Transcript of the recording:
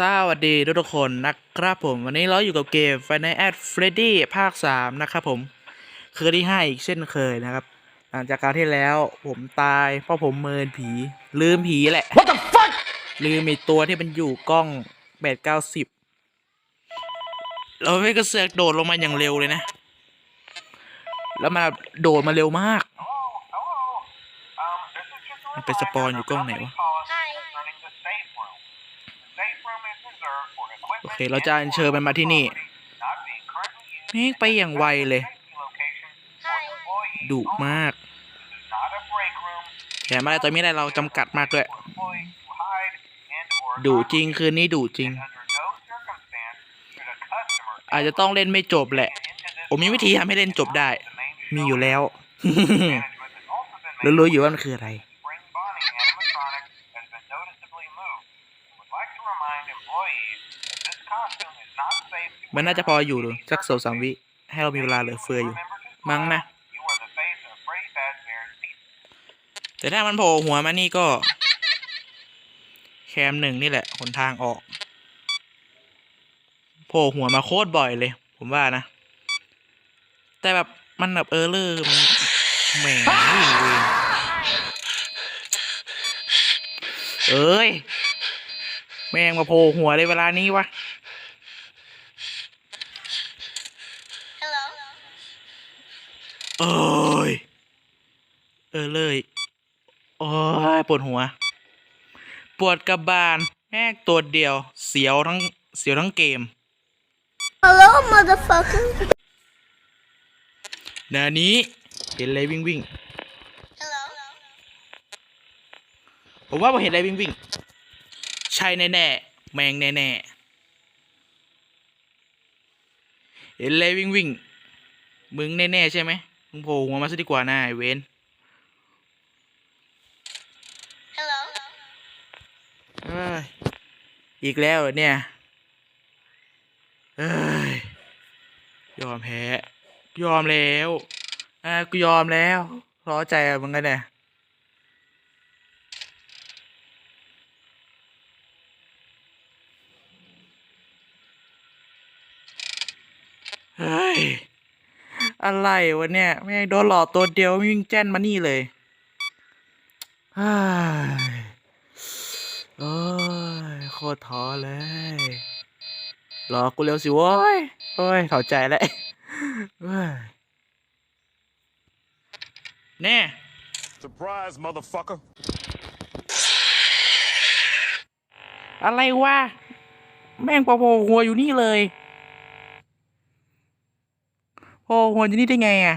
สวัสดีทุกทุกๆคนนะครับผม วันนี้เราอยู่กับเกม Final a d Freddy ภาค 3 นะครับผม คือที่ 5 อีกเช่นเคยนะครับ หลังจากการที่แล้วผมตาย เพราะผมเมินผี ลืมผีแหละ What the fuck ลืมไอีตัวที่มันอยู่กล้องแปดเก้าสิบเราไม่กระเสือกโดดลงมาอย่างเร็วเลยนะ แล้วมาโดดมาเร็วมาก มันไปสปอนอยู่กล้องไหนวะ โอเค เราจะอัญเชิญมันมาที่นี่แม่ไปอย่างไวเลยดุมากแถมอะไรตัวไม่ได้เราจำกัดมากด้วยดุจริงคืนนี้ดุจริง อาจจะต้องเล่นไม่จบแหละ ผมมีวิธีทำให้เล่นจบได้ มีอยู่แล้ว รู้ๆอยู่ว่ามันคืออะไร มันน่าจะพออยู่ดูสักสองสามวิ ให้เรามีเวลาเหลือเฟืออยู่ มั้งนะ แต่ถ้ามันโผล่หัวมานี่ก็ แคมหนึ่งนี่แหละหนทางออก โผล่หัวมาโคตรบ่อยเลย ผมว่านะ แต่แบบมันแบบเออเลอร์มันแหม่งไม่รู้เองเอ้ย แม่งมาโผล่หัวในเวลานี้วะโอ้ย เออเลย โอ้ยปวดหัว ปวดกระบาล แม่งตัวเดียว เสียวทั้ง เสียวทั้งเกม Hello, motherfucker. นานี้เห็นอะไรวิ่งวิ่ง Hello. ผมว่าผมเห็นอะไรวิ่งวิ่ง ใช่แน่แน่ๆแมงแน่แน่ๆเห็นอะไรวิ่งวิ่งมึงแน่แน่ๆใช่ไหมมึงโผล่หัวมาซะดีกว่านะไอ้เวน Hello. เอ้ยอีกแล้วเหรอเนี่ยเอ้ยยอมแพ้ยอมแล้วอ่ากูยอมแล้วร้อใจอะมึงกันเนี่ย เฮ้ย อะไรวะเนี่ยแม่งโดนหลอกตัวเดียววิ่งแจ้นมานี่เลยเฮ้ยโอ้ยโคตรท้อเลยรอกูเร็วสิโว้ยโอ้ยถอดใจแล้วเว้ยแน่ Surprise, motherfucker. อะไรวะ แม่งปะโผล่หัวอยู่นี่เลย โอ้โหัวอยู่นี่ได้ไงอะ